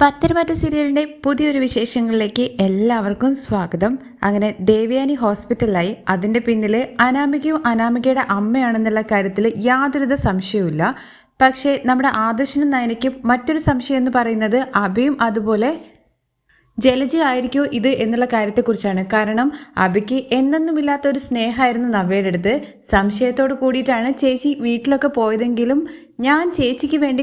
പത്തരമാറ്റ സീരിയലിന്റെ പുതിയൊരു വിശേഷങ്ങളിലേക്ക് എല്ലാവർക്കും സ്വാഗതം. അങ്ങനെ ദേവയാനി ഹോസ്പിറ്റലായി. അതിന്റെ പിന്നിൽ അനാമികയും അനാമികയുടെ അമ്മയാണെന്നുള്ള കാര്യത്തിൽ യാതൊരുവിധ സംശയവുമില്ല. പക്ഷേ നമ്മുടെ ആദർശനും നയനയ്ക്കും മറ്റൊരു സംശയം എന്ന് പറയുന്നത് അഭിയും അതുപോലെ ജലജ ആയിരിക്കോ ഇത് എന്നുള്ള കാര്യത്തെക്കുറിച്ചാണ്. കാരണം അബിക്ക് എന്തെന്നുമില്ലാത്ത ഒരു സ്നേഹമായിരുന്നു നവ്യയുടെ അടുത്ത്. സംശയത്തോട് കൂടിയിട്ടാണ് ചേച്ചി വീട്ടിലൊക്കെ പോയതെങ്കിലും ഞാൻ ചേച്ചിക്ക് വേണ്ടി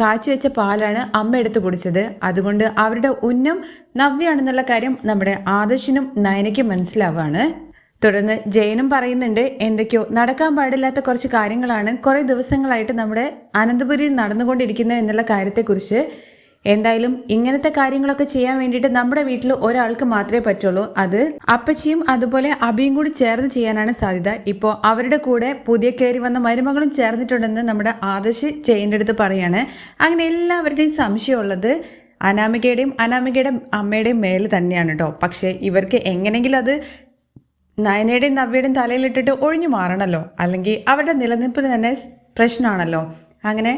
കാച്ചി വെച്ച പാലാണ് അമ്മ എടുത്തു കുടിച്ചത്. അതുകൊണ്ട് അവരുടെ ഉന്നം നവ്യാണെന്നുള്ള കാര്യം നമ്മുടെ ആദർശിനും നയനയ്ക്കും മനസ്സിലാവാണ്. തുടർന്ന് ജയനും പറയുന്നുണ്ട് എന്തൊക്കെയോ നടക്കാൻ പാടില്ലാത്ത കുറച്ച് കാര്യങ്ങളാണ് കുറേ ദിവസങ്ങളായിട്ട് നമ്മുടെ അനന്തപുരിയിൽ നടന്നുകൊണ്ടിരിക്കുന്നത് എന്നുള്ള കാര്യത്തെക്കുറിച്ച്. എന്തായാലും ഇങ്ങനത്തെ കാര്യങ്ങളൊക്കെ ചെയ്യാൻ വേണ്ടിയിട്ട് നമ്മുടെ വീട്ടിൽ ഒരാൾക്ക് മാത്രമേ പറ്റുള്ളൂ. അത് അപ്പച്ചിയും അതുപോലെ അബിയും കൂടി ചേർന്ന് ചെയ്യാനാണ് സാധ്യത. ഇപ്പോൾ അവരുടെ കൂടെ പുതിയ കയറി വന്ന മരുമകളും ചേർന്നിട്ടുണ്ടെന്ന് നമ്മുടെ ആദർശ് ചെയ്യേണ്ട അടുത്ത് പറയാണ്. അങ്ങനെ എല്ലാവരുടെയും സംശയമുള്ളത് അനാമികയുടെയും അനാമികയുടെ അമ്മയുടെയും മേൽ തന്നെയാണ് കേട്ടോ പക്ഷേ ഇവർക്ക് എങ്ങനെയെങ്കിലും അത് നയനയുടെയും നവ്യയുടെയും തലയിലിട്ടിട്ട് ഒഴിഞ്ഞു മാറണമല്ലോ അല്ലെങ്കിൽ അവരുടെ നിലനിൽപ്പിന് തന്നെ പ്രശ്നമാണല്ലോ. അങ്ങനെ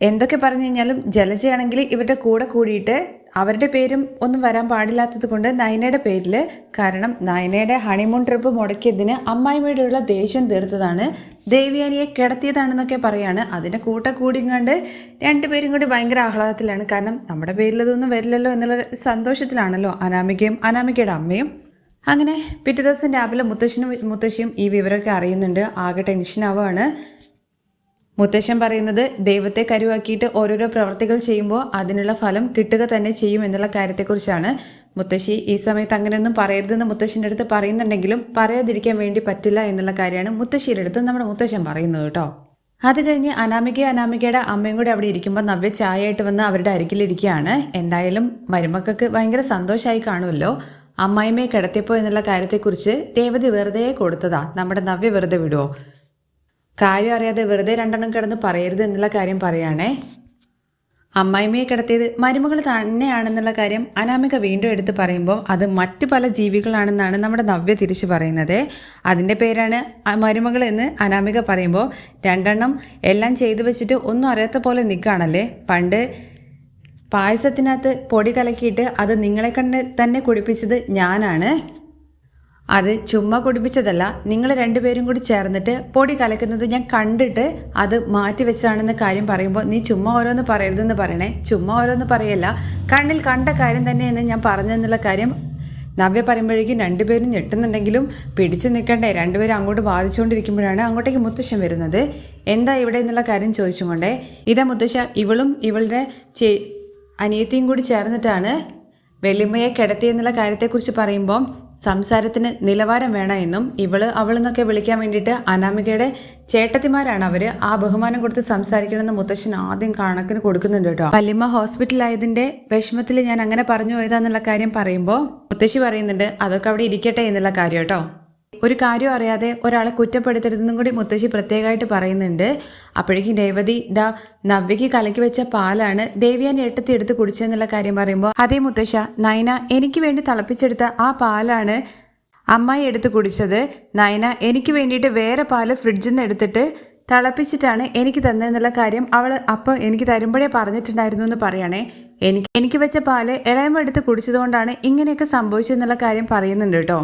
എന്തൊക്കെ പറഞ്ഞു കഴിഞ്ഞാലും ജലജയാണെങ്കിൽ ഇവരുടെ കൂടെ കൂടിയിട്ട് അവരുടെ പേരും ഒന്നും വരാൻ പാടില്ലാത്തത് കൊണ്ട് നയനയുടെ പേരിൽ കാരണം നയനയുടെ ഹണിമൂൺ ട്രിപ്പ് മുടക്കിയതിന് അമ്മായിമ്മയോടുള്ള ദേഷ്യം തീർത്തതാണ്. ദേവിയാനിയെ കിടത്തിയതാണെന്നൊക്കെ പറയാണ്. അതിന്റെ കൂട്ട കൂടി രണ്ടുപേരും കൂടി ഭയങ്കര ആഹ്ലാദത്തിലാണ്. കാരണം നമ്മുടെ പേരിൽ ഇതൊന്നും വരില്ലല്ലോ എന്നുള്ള സന്തോഷത്തിലാണല്ലോ അനാമികയും അനാമികയുടെ അമ്മയും. അങ്ങനെ പിറ്റേ ദിവസം രാവിലെ മുത്തശ്ശനും മുത്തശ്ശിയും ഈ വിവരമൊക്കെ അറിയുന്നുണ്ട്. ആകെ ടെൻഷനാവുകയാണ് മുത്തശ്ശൻ പറയുന്നത് ദൈവത്തെ കരുവാക്കിയിട്ട് ഓരോരോ പ്രവർത്തികൾ ചെയ്യുമ്പോൾ അതിനുള്ള ഫലം കിട്ടുക തന്നെ ചെയ്യും എന്നുള്ള കാര്യത്തെക്കുറിച്ചാണ്. മുത്തശ്ശി ഈ സമയത്ത് അങ്ങനെയൊന്നും പറയരുതെന്ന് മുത്തശ്ശിന്റെ അടുത്ത് പറയുന്നുണ്ടെങ്കിലും പറയാതിരിക്കാൻ വേണ്ടി പറ്റില്ല എന്നുള്ള കാര്യമാണ് മുത്തശ്ശിയുടെ അടുത്ത് നമ്മുടെ മുത്തശ്ശൻ പറയുന്നത് കേട്ടോ. അത് കഴിഞ്ഞ് അനാമിക അനാമികയുടെ അമ്മയും കൂടി അവിടെ ഇരിക്കുമ്പോൾ നവ്യ ചായയായിട്ട് വന്ന് അവരുടെ അരികിലിരിക്കുകയാണ് എന്തായാലും മരുമക്കൾക്ക് ഭയങ്കര സന്തോഷമായി കാണുമല്ലോ. അമ്മായിമ്മയെ കിടത്തിയപ്പോൾ എന്നുള്ള കാര്യത്തെക്കുറിച്ച് രേവതി വെറുതെ കൊടുത്തതാ. നമ്മുടെ നവ്യ വെറുതെ വിടുവോ? കാര്യം അറിയാതെ വെറുതെ രണ്ടെണ്ണം കിടന്ന് പറയരുത് എന്നുള്ള കാര്യം പറയുകയാണേ. അമ്മായിമ്മയെ കിടത്തിയത് മരുമകൾ തന്നെയാണെന്നുള്ള കാര്യം അനാമിക വീണ്ടും എടുത്ത് പറയുമ്പോൾ അത് മറ്റു പല ജീവികളാണെന്നാണ് നമ്മുടെ നവ്യ തിരിച്ചു പറയുന്നത്. അതിന്റെ പേരാണ് മരുമകൾ എന്ന് അനാമിക പറയുമ്പോൾ രണ്ടെണ്ണം എല്ലാം ചെയ്തു വെച്ചിട്ട് ഒന്നും അറിയാത്ത പോലെ നിൽക്കുകയാണല്ലേ? പണ്ട് പായസത്തിനകത്ത് പൊടി കലക്കിയിട്ട് അത് നിങ്ങളെ കണ്ട് തന്നെ കുടിപ്പിച്ചത് ഞാനാണ്. അത് ചുമ്മാ കുടിപ്പിച്ചതല്ല. നിങ്ങൾ രണ്ടുപേരും കൂടി ചേർന്നിട്ട് പൊടി കലക്കുന്നത് ഞാൻ കണ്ടിട്ട് അത് മാറ്റി വെച്ചതാണെന്ന കാര്യം പറയുമ്പോൾ നീ ചുമ്മാ ഓരോന്ന് പറയരുതെന്ന് പറയണേ. ചുമ്മാ ഓരോന്ന് പറയല്ല. കണ്ണിൽ കണ്ട കാര്യം തന്നെയെന്ന് ഞാൻ പറഞ്ഞെന്നുള്ള കാര്യം നവ്യ പറയുമ്പോഴേക്കും രണ്ടുപേരും ഞെട്ടുന്നുണ്ടെങ്കിലും പിടിച്ചു നിൽക്കണ്ടേ. രണ്ടുപേരും അങ്ങോട്ട് വാദിച്ചുകൊണ്ടിരിക്കുമ്പോഴാണ് അങ്ങോട്ടേക്ക് മുത്തശ്ശൻ വരുന്നത്. എന്താ ഇവിടെ എന്നുള്ള കാര്യം ചോദിച്ചുകൊണ്ടേ ഇതാ മുത്തശ്ശ ഇവളും ഇവളുടെ ചേ അനിയത്തിയും കൂടി ചേർന്നിട്ടാണ് വെല്ലുമ്മയെ കിടത്തി എന്നുള്ള കാര്യത്തെക്കുറിച്ച് പറയുമ്പോൾ സംസാരത്തിന് നിലവാരം വേണം എന്നും ഇവൾ അവളെന്നൊക്കെ വിളിക്കാൻ വേണ്ടിയിട്ട് അനാമികയുടെ ചേട്ടത്തിമാരാണ് അവർ ആ ബഹുമാനം കൊടുത്ത് സംസാരിക്കണമെന്ന് മുത്തശ്ശൻ ആദ്യം കണക്കിന് കൊടുക്കുന്നുണ്ട് കേട്ടോ. വല്യമ്മ ഹോസ്പിറ്റലായതിന്റെ വിഷമത്തിൽ ഞാൻ അങ്ങനെ പറഞ്ഞു പോയതാന്നുള്ള കാര്യം പറയുമ്പോൾ മുത്തശ്ശി പറയുന്നുണ്ട് അതൊക്കെ അവിടെ ഇരിക്കട്ടെ എന്നുള്ള കാര്യം കേട്ടോ. ഒരു കാര്യം അറിയാതെ ഒരാളെ കുറ്റപ്പെടുത്തരുതെന്നും കൂടി മുത്തശ്ശി പ്രത്യേകമായിട്ട് പറയുന്നുണ്ട്. അപ്പോഴേക്കും രേവതി ദാ നവ്യക്ക് കലക്കി വെച്ച പാലാണ് ദേവിയാൻ എട്ടത്തി എടുത്ത് കുടിച്ചെന്നുള്ള കാര്യം പറയുമ്പോൾ അതേ മുത്തശ്ശ നയന എനിക്ക് വേണ്ടി തിളപ്പിച്ചെടുത്ത ആ പാലാണ് അമ്മായി എടുത്ത് കുടിച്ചത്. നയന എനിക്ക് വേണ്ടിയിട്ട് വേറെ പാൽ ഫ്രിഡ്ജിൽ നിന്ന് എടുത്തിട്ട് തിളപ്പിച്ചിട്ടാണ് എനിക്ക് തന്നതെന്നുള്ള കാര്യം അവൾ അപ്പോൾ എനിക്ക് തരുമ്പോഴേ പറഞ്ഞിട്ടുണ്ടായിരുന്നു എന്ന് പറയണേ. എനിക്ക് എനിക്ക് വെച്ച പാൽ ഇളയമ എടുത്ത് കുടിച്ചതുകൊണ്ടാണ് ഇങ്ങനെയൊക്കെ സംഭവിച്ചതെന്നുള്ള കാര്യം പറയുന്നുണ്ട് കേട്ടോ.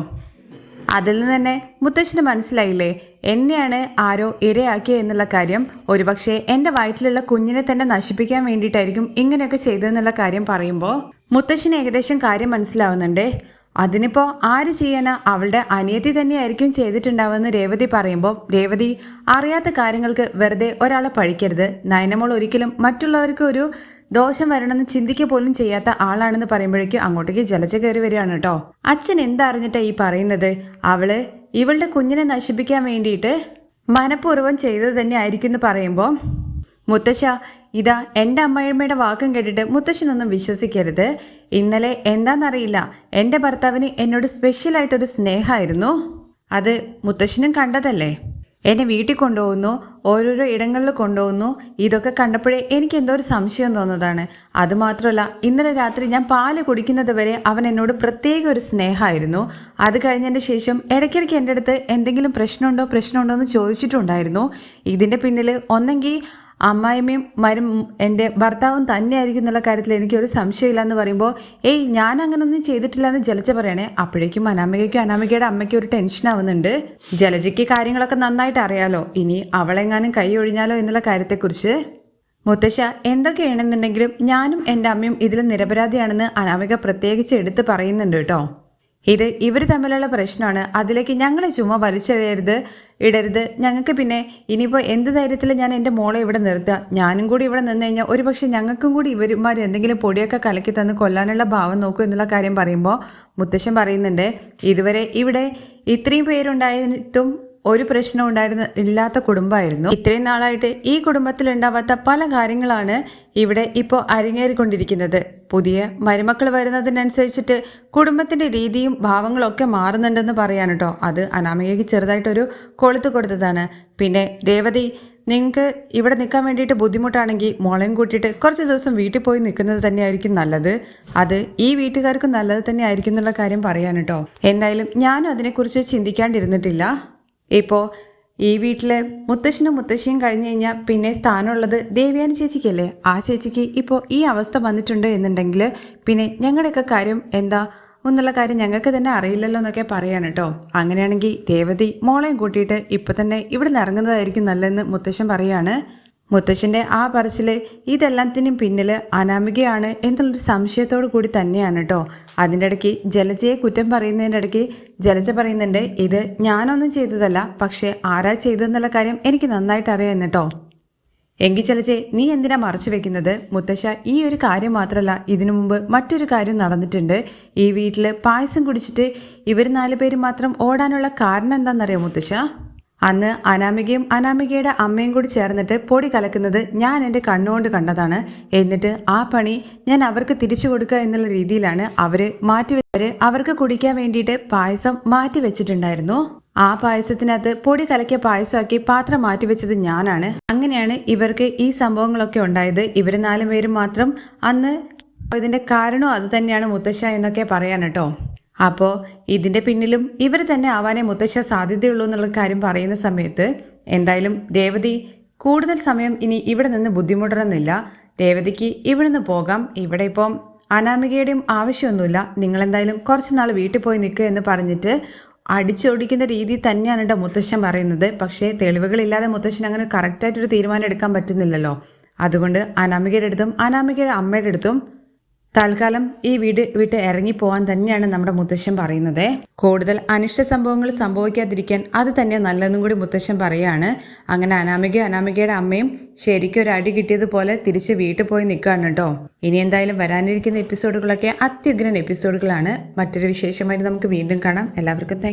അതിൽ നിന്ന് തന്നെ മുത്തശ്ശന് മനസ്സിലായില്ലേ? എന്നെയാണ് ആരോ ഇരയാക്കിയ എന്നുള്ള കാര്യം. ഒരുപക്ഷെ എന്റെ വയറ്റിലുള്ള കുഞ്ഞിനെ തന്നെ നശിപ്പിക്കാൻ വേണ്ടിയിട്ടായിരിക്കും ഇങ്ങനെയൊക്കെ ചെയ്തതെന്നുള്ള കാര്യം പറയുമ്പോൾ മുത്തശ്ശന് ഏകദേശം കാര്യം മനസ്സിലാവുന്നുണ്ട്. അതിനിപ്പോ ആര് ചെയ്യാനാ അവളുടെ അനിയത്തി തന്നെയായിരിക്കും ചെയ്തിട്ടുണ്ടാവുമെന്ന് രേവതി പറയുമ്പോൾ രേവതി അറിയാത്ത കാര്യങ്ങൾക്ക് വെറുതെ ഒരാളെ പഴിക്കരുത് നയനമോൾ ഒരിക്കലും മറ്റുള്ളവർക്ക് ഒരു ദോഷം വരണമെന്ന് ചിന്തിക്കുക പോലും ചെയ്യാത്ത ആളാണെന്ന് പറയുമ്പോഴേക്കും അങ്ങോട്ടേക്ക് ജലജ കയറി വരികയാണ് കേട്ടോ. അച്ഛൻ എന്തറിഞ്ഞിട്ടാ ഈ പറയുന്നത്? അവൾ ഇവളുടെ കുഞ്ഞിനെ നശിപ്പിക്കാൻ വേണ്ടിയിട്ട് മനഃപൂർവം ചെയ്തത് തന്നെ ആയിരിക്കും എന്ന് പറയുമ്പോൾ മുത്തശ്ശ ഇതാ എന്റെ അമ്മയമ്മയുടെ വാക്കും കേട്ടിട്ട് മുത്തശ്ശനൊന്നും വിശ്വസിക്കരുത്. ഇന്നലെ എന്താണെന്നറിയില്ല എന്റെ ഭർത്താവിന് എന്നോട് സ്പെഷ്യലായിട്ടൊരു സ്നേഹമായിരുന്നു. അത് മുത്തശ്ശനും കണ്ടതല്ലേ? എന്നെ വീട്ടിൽ കൊണ്ടുപോകുന്നു ഓരോരോ ഇടങ്ങളിൽ കൊണ്ടുപോകുന്നു. ഇതൊക്കെ കണ്ടപ്പോഴേ എനിക്ക് എന്തോ ഒരു സംശയം തോന്നുന്നതാണ്. അതുമാത്രമല്ല ഇന്നലെ രാത്രി ഞാൻ പാൽ കുടിക്കുന്നത് വരെ അവൻ എന്നോട് പ്രത്യേക ഒരു സ്നേഹമായിരുന്നു. അത് കഴിഞ്ഞതിന് ശേഷം ഇടയ്ക്കിടയ്ക്ക് എന്റെ അടുത്ത് എന്തെങ്കിലും പ്രശ്നമുണ്ടോ പ്രശ്നമുണ്ടോ എന്ന് ചോദിച്ചിട്ടുണ്ടായിരുന്നു. ഇതിന്റെ പിന്നിൽ ഒന്നെങ്കിൽ അമ്മായിമ്മയും മരും എന്റെ ഭർത്താവും തന്നെയായിരിക്കും എന്നുള്ള കാര്യത്തിൽ എനിക്കൊരു സംശയമില്ല എന്ന് പറയുമ്പോൾ ഏയ് ഞാൻ അങ്ങനൊന്നും ചെയ്തിട്ടില്ല എന്ന് ജലജ പറയണേ അപ്പോഴേക്കും അനാമികയ്ക്കും അനാമികയുടെ അമ്മയ്ക്കും ഒരു ടെൻഷൻ ആവുന്നുണ്ട്. ജലജയ്ക്ക് കാര്യങ്ങളൊക്കെ നന്നായിട്ട് അറിയാലോ ഇനി അവളെങ്ങാനും കൈ ഒഴിഞ്ഞാലോ എന്നുള്ള കാര്യത്തെക്കുറിച്ച്. മുത്തശ്ശ എന്തൊക്കെയാണെന്നുണ്ടെങ്കിലും ഞാനും എന്റെ അമ്മയും ഇതിൽ നിരപരാധിയാണെന്ന് അനാമിക പ്രത്യേകിച്ച് എടുത്ത് പറയുന്നുണ്ട് കേട്ടോ. ഇത് ഇവർ തമ്മിലുള്ള പ്രശ്നമാണ് അതിലേക്ക് ഞങ്ങളെ ചുമ്മാ വലിച്ചെഴയരുത് ഇടരുത്. ഞങ്ങൾക്ക് പിന്നെ ഇനിയിപ്പോൾ എന്ത് ധൈര്യത്തിൽ ഞാൻ എന്റെ മോളെ ഇവിടെ നിർത്തുക ഞാനും കൂടി ഇവിടെ നിന്ന് കഴിഞ്ഞാൽ ഒരു പക്ഷേ ഞങ്ങൾക്കും കൂടി ഇവരുമാർ എന്തെങ്കിലും പൊടിയൊക്കെ കലക്കി തന്ന് കൊല്ലാനുള്ള ഭാവം നോക്കൂ എന്നുള്ള കാര്യം പറയുമ്പോൾ മുത്തശ്ശൻ പറയുന്നുണ്ട് ഇതുവരെ ഇവിടെ ഇത്രയും പേരുണ്ടായിട്ടും ഒരു പ്രശ്നം ഉണ്ടായിരുന്ന ഇല്ലാത്ത കുടുംബമായിരുന്നു. ഇത്രയും നാളായിട്ട് ഈ കുടുംബത്തിൽ ഉണ്ടാവാത്ത പല കാര്യങ്ങളാണ് ഇവിടെ ഇപ്പോൾ അരങ്ങേറിക്കൊണ്ടിരിക്കുന്നത്. പുതിയ മരുമക്കൾ വരുന്നതിനനുസരിച്ചിട്ട് കുടുംബത്തിന്റെ രീതിയും ഭാവങ്ങളും ഒക്കെ മാറുന്നുണ്ടെന്ന് പറയാൻ കേട്ടോ അത് അനാമികയ്ക്ക് ചെറുതായിട്ടൊരു കൊളുത്ത് കൊടുത്തതാണ്. പിന്നെ രേവതി നിങ്ങൾക്ക് ഇവിടെ നിൽക്കാൻ വേണ്ടിയിട്ട് ബുദ്ധിമുട്ടാണെങ്കിൽ മോളെയും കൂട്ടിയിട്ട് കുറച്ച് ദിവസം വീട്ടിൽ പോയി നിൽക്കുന്നത് തന്നെയായിരിക്കും നല്ലത്. അത് ഈ വീട്ടുകാർക്ക് നല്ലത് തന്നെ ആയിരിക്കും എന്നുള്ള കാര്യം പറയാൻ കേട്ടോ എന്തായാലും ഞാനും അതിനെക്കുറിച്ച് ചിന്തിക്കാണ്ടിരുന്നിട്ടില്ല. ഇപ്പോൾ ഈ വീട്ടിലെ മുത്തശ്ശനും മുത്തശ്ശിയും കഴിഞ്ഞു കഴിഞ്ഞാൽ പിന്നെ സ്ഥാനമുള്ളത് ദേവിയാനി ചേച്ചിക്കല്ലേ? ആ ചേച്ചിക്ക് ഇപ്പോൾ ഈ അവസ്ഥ വന്നിട്ടുണ്ട് എന്നുണ്ടെങ്കിൽ പിന്നെ ഞങ്ങളുടെയൊക്കെ കാര്യം എന്താ? എന്നുള്ള കാര്യം ഞങ്ങൾക്ക് തന്നെ അറിയില്ലല്ലോ എന്നൊക്കെ പറയാണ് കേട്ടോ അങ്ങനെയാണെങ്കിൽ രേവതി മോളെയും കൂട്ടിയിട്ട് ഇപ്പം തന്നെ ഇവിടെ നിന്ന് ഇറങ്ങുന്നതായിരിക്കും നല്ലതെന്ന് മുത്തശ്ശൻ പറയാണ്. മുത്തശ്ശന്റെ ആ പറച്ചിൽ ഇതെല്ലാത്തിനും പിന്നിൽ അനാമികയാണ് എന്നുള്ളൊരു സംശയത്തോടു കൂടി തന്നെയാണ് കേട്ടോ അതിന്റെ ഇടയ്ക്ക് ജലജയെ കുറ്റം പറയുന്നതിന്റെ ഇടയ്ക്ക് ജലജ പറയുന്നുണ്ട് ഇത് ഞാനൊന്നും ചെയ്തതല്ല പക്ഷേ ആരാ ചെയ്തതെന്നുള്ള കാര്യം എനിക്ക് നന്നായിട്ട് അറിയാം കേട്ടോ എങ്കിൽ ചിലജെ നീ എന്തിനാ മറച്ചു വെക്കുന്നത്? മുത്തശ്ശ ഈ ഒരു കാര്യം മാത്രമല്ല ഇതിനു മുമ്പ് മറ്റൊരു കാര്യം നടന്നിട്ടുണ്ട്. ഈ വീട്ടിൽ പായസം കുടിച്ചിട്ട് ഇവർ നാല് പേര് മാത്രം ഓടാനുള്ള കാരണം എന്താണെന്നറിയോ മുത്തശ്ശ? അന്ന് അനാമികയും അനാമികയുടെ അമ്മയും കൂടി ചേർന്നിട്ട് പൊടി കലക്കുന്നത് ഞാൻ എന്റെ കണ്ണുകൊണ്ട് കണ്ടതാണ്. എന്നിട്ട് ആ പണി ഞാൻ അവർക്ക് തിരിച്ചു കൊടുക്കുക എന്നുള്ള രീതിയിലാണ് അവർ മാറ്റി അവർക്ക് കുടിക്കാൻ വേണ്ടിയിട്ട് പായസം മാറ്റി വെച്ചിട്ടുണ്ടായിരുന്നു. ആ പായസത്തിനകത്ത് പൊടി കലക്കിയ പായസമാക്കി പാത്രം മാറ്റി വെച്ചത് ഞാനാണ്. അങ്ങനെയാണ് ഇവർക്ക് ഈ സംഭവങ്ങളൊക്കെ ഉണ്ടായത്. ഇവർ നാലു പേരും മാത്രം അന്ന് ഇതിന്റെ കാരണം അത് തന്നെയാണ് മുത്തശ്ശ എന്നൊക്കെ പറയാൻ കേട്ടോ. അപ്പോൾ ഇതിന്റെ പിന്നിലും ഇവർ തന്നെ ആവാനേ മുത്തശ്ശ സാധ്യതയുള്ളൂ എന്നുള്ള കാര്യം പറയുന്ന സമയത്ത് എന്തായാലും രേവതി കൂടുതൽ സമയം ഇനി ഇവിടെ നിന്ന് ബുദ്ധിമുട്ടണമെന്നില്ല. രേവതിക്ക് ഇവിടുന്ന് പോകാം. ഇവിടെ ഇപ്പം അനാമികയുടെയും ആവശ്യമൊന്നുമില്ല. നിങ്ങൾ എന്തായാലും കുറച്ച് നാൾ വീട്ടിൽ പോയി നിൽക്കുക എന്ന് പറഞ്ഞിട്ട് അടിച്ചോടിക്കുന്ന രീതി തന്നെയാണ് എന്റെ മുത്തശ്ശൻ പറയുന്നത്. പക്ഷേ തെളിവുകളില്ലാതെ മുത്തശ്ശൻ അങ്ങനെ കറക്റ്റായിട്ടൊരു തീരുമാനം എടുക്കാൻ പറ്റുന്നില്ലല്ലോ. അതുകൊണ്ട് അനാമികയുടെ അടുത്തും അനാമികയുടെ അമ്മയുടെ അടുത്തും തൽക്കാലം ഈ വീട് വിട്ട് ഇറങ്ങി പോകാൻ തന്നെയാണ് നമ്മുടെ മുത്തശ്ശൻ പറയുന്നത്. കൂടുതൽ അനിഷ്ട സംഭവങ്ങൾ സംഭവിക്കാതിരിക്കാൻ അത് തന്നെ നല്ലതെന്നും കൂടി മുത്തശ്ശൻ പറയാണ്. അങ്ങനെ അനാമിക അനാമികയുടെ അമ്മയും ശരിക്കും ഒരു അടി കിട്ടിയതുപോലെ തിരിച്ച് വീട്ടിൽ പോയി നിൽക്കുകയാണ് കേട്ടോ. ഇനി എന്തായാലും വരാനിരിക്കുന്ന എപ്പിസോഡുകളൊക്കെ അത്യുഗ്രൻ എപ്പിസോഡുകളാണ് മറ്റൊരു വിശേഷമായിട്ട് നമുക്ക് വീണ്ടും കാണാം. എല്ലാവർക്കും താങ്ക്